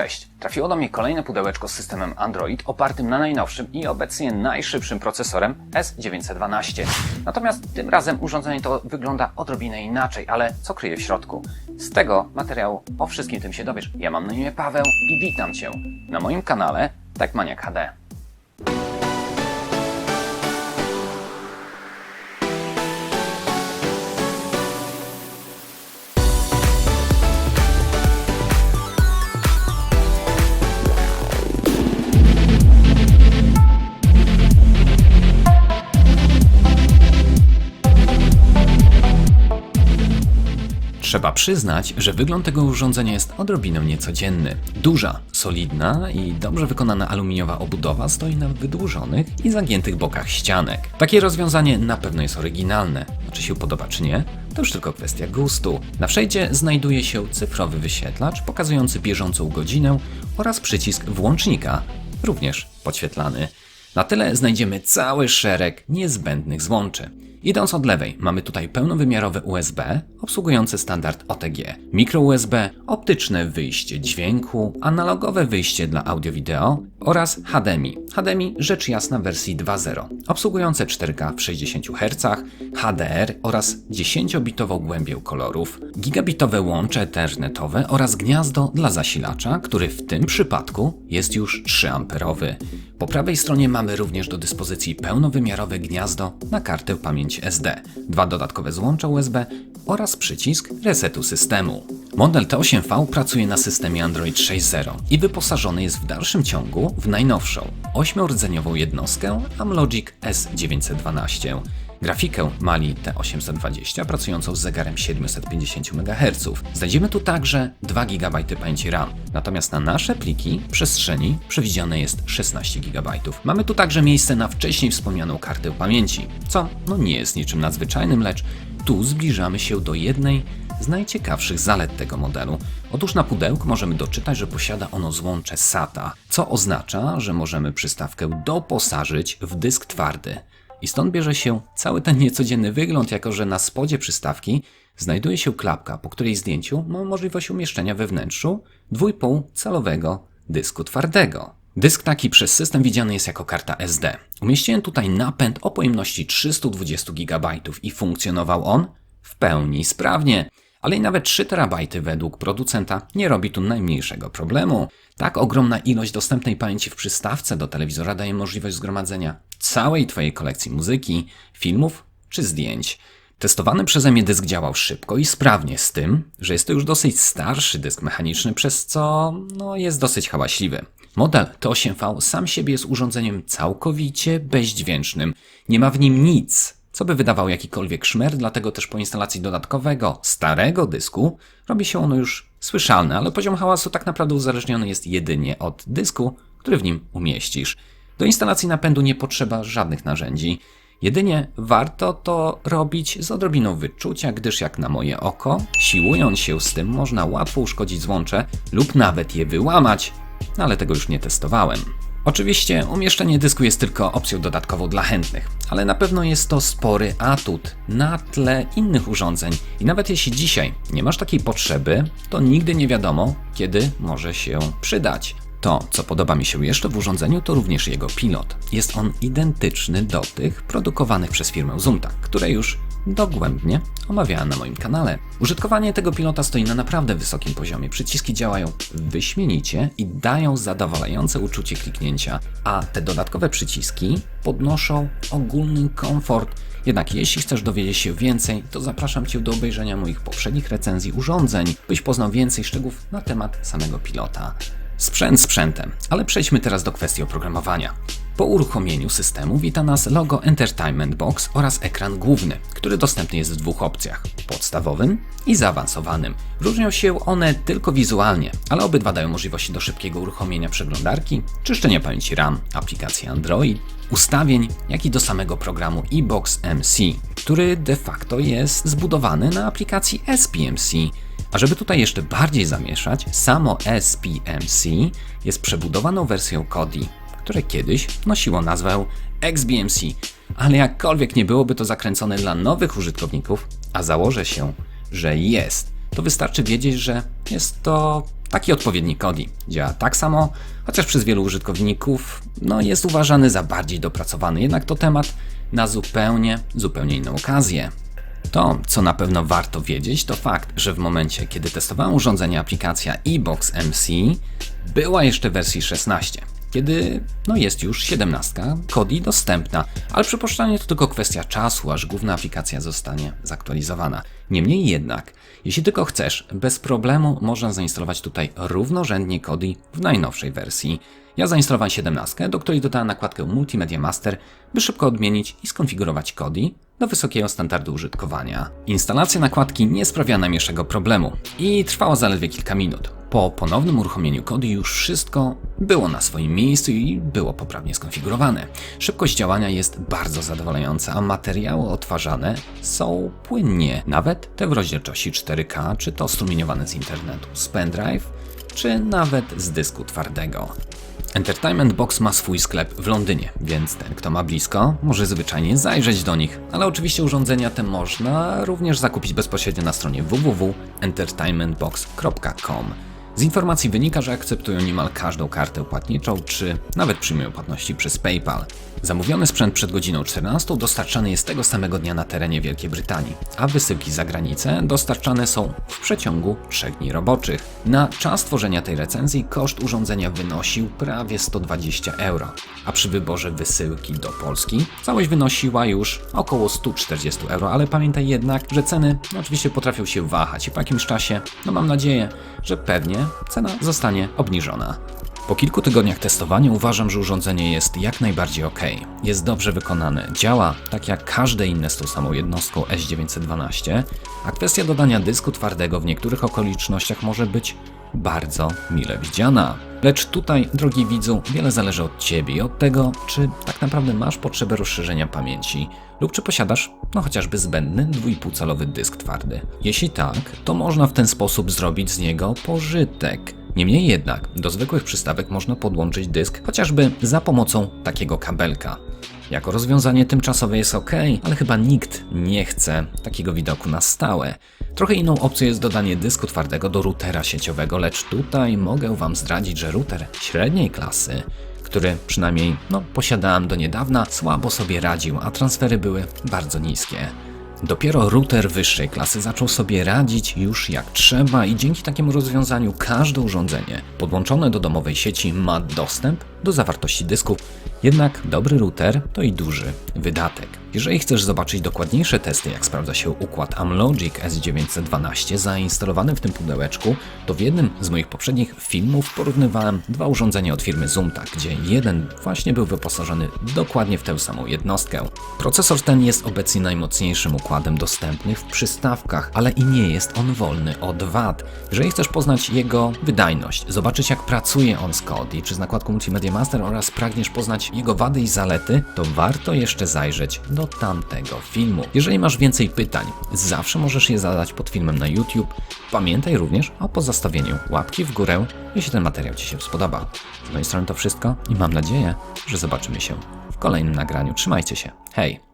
Cześć! Trafiło do mnie kolejne pudełeczko z systemem Android opartym na najnowszym i obecnie najszybszym procesorem S912. Natomiast tym razem urządzenie to wygląda odrobinę inaczej, ale co kryje w środku? Z tego materiału o wszystkim tym się dowiesz. Ja mam na imię Paweł i witam Cię na moim kanale TechManiac HD. Trzeba przyznać, że wygląd tego urządzenia jest odrobinę niecodzienny. Duża, solidna i dobrze wykonana aluminiowa obudowa stoi na wydłużonych i zagiętych bokach ścianek. Takie rozwiązanie na pewno jest oryginalne. Czy się podoba czy nie? To już tylko kwestia gustu. Na wszejdzie znajduje się cyfrowy wyświetlacz pokazujący bieżącą godzinę oraz przycisk włącznika, również podświetlany. Na tyle znajdziemy cały szereg niezbędnych złączy. Idąc od lewej, mamy tutaj pełnowymiarowe USB obsługujące standard OTG, mikro USB, optyczne wyjście dźwięku, analogowe wyjście dla audio-wideo oraz HDMI. HDMI rzecz jasna wersji 2.0, obsługujące 4K w 60 Hz, HDR oraz 10-bitową głębię kolorów, gigabitowe łącze ethernetowe oraz gniazdo dla zasilacza, który w tym przypadku jest już 3A. Po prawej stronie mamy również do dyspozycji pełnowymiarowe gniazdo na kartę pamięci SD, dwa dodatkowe złącza USB oraz przycisk resetu systemu. Model T8V pracuje na systemie Android 6.0 i wyposażony jest w dalszym ciągu w najnowszą, ośmiordzeniową jednostkę Amlogic S912. Grafikę Mali T820 pracującą z zegarem 750 MHz. Znajdziemy tu także 2 GB pamięci RAM. Natomiast na nasze pliki przestrzeni przewidziane jest 16 GB. Mamy tu także miejsce na wcześniej wspomnianą kartę pamięci, co no nie jest niczym nadzwyczajnym, lecz tu zbliżamy się do jednej z najciekawszych zalet tego modelu. Otóż na pudełku możemy doczytać, że posiada ono złącze SATA, co oznacza, że możemy przystawkę doposażyć w dysk twardy. I stąd bierze się cały ten niecodzienny wygląd, jako że na spodzie przystawki znajduje się klapka, po której zdjęciu mamy możliwość umieszczenia we wnętrzu 2,5 calowego dysku twardego. Dysk taki przez system widziany jest jako karta SD. Umieściłem tutaj napęd o pojemności 320 GB i funkcjonował on w pełni sprawnie. Ale i nawet 3 terabajty według producenta nie robi tu najmniejszego problemu. Tak ogromna ilość dostępnej pamięci w przystawce do telewizora daje możliwość zgromadzenia całej Twojej kolekcji muzyki, filmów czy zdjęć. Testowany przeze mnie dysk działał szybko i sprawnie, z tym, że jest to już dosyć starszy dysk mechaniczny, przez co no, jest dosyć hałaśliwy. Model T8V sam siebie jest urządzeniem całkowicie bezdźwięcznym. Nie ma w nim nic, co by wydawał jakikolwiek szmer, dlatego też po instalacji dodatkowego, starego dysku robi się ono już słyszalne, ale poziom hałasu tak naprawdę uzależniony jest jedynie od dysku, który w nim umieścisz. Do instalacji napędu nie potrzeba żadnych narzędzi. Jedynie warto to robić z odrobiną wyczucia, gdyż jak na moje oko, siłując się z tym można łatwo uszkodzić złącze lub nawet je wyłamać, no ale tego już nie testowałem. Oczywiście umieszczenie dysku jest tylko opcją dodatkową dla chętnych, ale na pewno jest to spory atut na tle innych urządzeń i nawet jeśli dzisiaj nie masz takiej potrzeby, to nigdy nie wiadomo, kiedy może się przydać. To, co podoba mi się jeszcze w urządzeniu, to również jego pilot. Jest on identyczny do tych produkowanych przez firmę Zumta, które już dogłębnie omawiałem na moim kanale. Użytkowanie tego pilota stoi na naprawdę wysokim poziomie. Przyciski działają wyśmienicie i dają zadowalające uczucie kliknięcia, a te dodatkowe przyciski podnoszą ogólny komfort. Jednak jeśli chcesz dowiedzieć się więcej, to zapraszam Cię do obejrzenia moich poprzednich recenzji urządzeń, byś poznał więcej szczegółów na temat samego pilota. Sprzęt sprzętem, ale przejdźmy teraz do kwestii oprogramowania. Po uruchomieniu systemu wita nas logo Entertainment Box oraz ekran główny, który dostępny jest w dwóch opcjach: podstawowym i zaawansowanym. Różnią się one tylko wizualnie, ale obydwa dają możliwości do szybkiego uruchomienia przeglądarki, czyszczenia pamięci RAM, aplikacji Android, ustawień, jak i do samego programu eBox MC, który de facto jest zbudowany na aplikacji SPMC. A żeby tutaj jeszcze bardziej zamieszać, samo SPMC jest przebudowaną wersją Kodi, które kiedyś nosiło nazwę XBMC, ale jakkolwiek nie byłoby to zakręcone dla nowych użytkowników, a założę się, że jest, to wystarczy wiedzieć, że jest to Taki odpowiednik Kodi działa tak samo, chociaż przez wielu użytkowników no, jest uważany za bardziej dopracowany, jednak to temat na zupełnie, zupełnie inną okazję. To, co na pewno warto wiedzieć, to fakt, że w momencie, kiedy testowałem urządzenie aplikacja eBox MC, była jeszcze w wersji 16 kiedy no jest już 17 Kodi dostępna, ale przypuszczalnie to tylko kwestia czasu, aż główna aplikacja zostanie zaktualizowana. Niemniej jednak, jeśli tylko chcesz, bez problemu można zainstalować tutaj równorzędnie Kodi w najnowszej wersji. Ja zainstalowałem 17, do której dodałem nakładkę Multimedia Master, by szybko odmienić i skonfigurować Kodi do wysokiego standardu użytkowania. Instalacja nakładki nie sprawiała najmniejszego problemu i trwała zaledwie kilka minut. Po ponownym uruchomieniu Kodi już wszystko było na swoim miejscu i było poprawnie skonfigurowane. Szybkość działania jest bardzo zadowalająca, a materiały odtwarzane są płynnie, nawet te w rozdzielczości 4K, czy to strumieniowane z internetu, z pendrive, czy nawet z dysku twardego. Entertainment Box ma swój sklep w Londynie, więc ten, kto ma blisko, może zwyczajnie zajrzeć do nich. Ale oczywiście urządzenia te można również zakupić bezpośrednio na stronie www.entertainmentbox.com. Z informacji wynika, że akceptują niemal każdą kartę płatniczą, czy nawet przyjmują płatności przez PayPal. Zamówiony sprzęt przed godziną 14 dostarczany jest tego samego dnia na terenie Wielkiej Brytanii, a wysyłki za granicę dostarczane są w przeciągu 3 dni roboczych. Na czas tworzenia tej recenzji koszt urządzenia wynosił prawie 120 euro, a przy wyborze wysyłki do Polski całość wynosiła już około 140 euro, ale pamiętaj jednak, że ceny oczywiście potrafią się wahać i po jakimś czasie, no mam nadzieję, że pewnie cena zostanie obniżona. Po kilku tygodniach testowania uważam, że urządzenie jest jak najbardziej ok. Jest dobrze wykonane, działa tak jak każde inne z tą samą jednostką S912, a kwestia dodania dysku twardego w niektórych okolicznościach może być bardzo mile widziana. Lecz tutaj, drogi widzu, wiele zależy od Ciebie i od tego, czy tak naprawdę masz potrzebę rozszerzenia pamięci lub czy posiadasz, no chociażby zbędny 2,5-calowy dysk twardy. Jeśli tak, to można w ten sposób zrobić z niego pożytek. Niemniej jednak, do zwykłych przystawek można podłączyć dysk chociażby za pomocą takiego kabelka. Jako rozwiązanie tymczasowe jest ok, ale chyba nikt nie chce takiego widoku na stałe. Trochę inną opcją jest dodanie dysku twardego do routera sieciowego, lecz tutaj mogę Wam zdradzić, że router średniej klasy, który przynajmniej no, posiadałem do niedawna, słabo sobie radził, a transfery były bardzo niskie. Dopiero router wyższej klasy zaczął sobie radzić już jak trzeba i dzięki takiemu rozwiązaniu każde urządzenie podłączone do domowej sieci ma dostęp do zawartości dysku. Jednak dobry router to i duży wydatek. Jeżeli chcesz zobaczyć dokładniejsze testy, jak sprawdza się układ Amlogic S912 zainstalowany w tym pudełeczku, to w jednym z moich poprzednich filmów porównywałem dwa urządzenia od firmy Zoomta, gdzie jeden właśnie był wyposażony dokładnie w tę samą jednostkę. Procesor ten jest obecnie najmocniejszym układem dostępnych w przystawkach, ale i nie jest on wolny od wad. Jeżeli chcesz poznać jego wydajność, zobaczyć jak pracuje on z Kodi czy z nakładką Multimedia Master oraz pragniesz poznać jego wady i zalety, to warto jeszcze zajrzeć do tamtego filmu. Jeżeli masz więcej pytań, zawsze możesz je zadać pod filmem na YouTube. Pamiętaj również o pozostawieniu łapki w górę, jeśli ten materiał Ci się spodoba. Z mojej strony to wszystko i mam nadzieję, że zobaczymy się w kolejnym nagraniu. Trzymajcie się. Hej!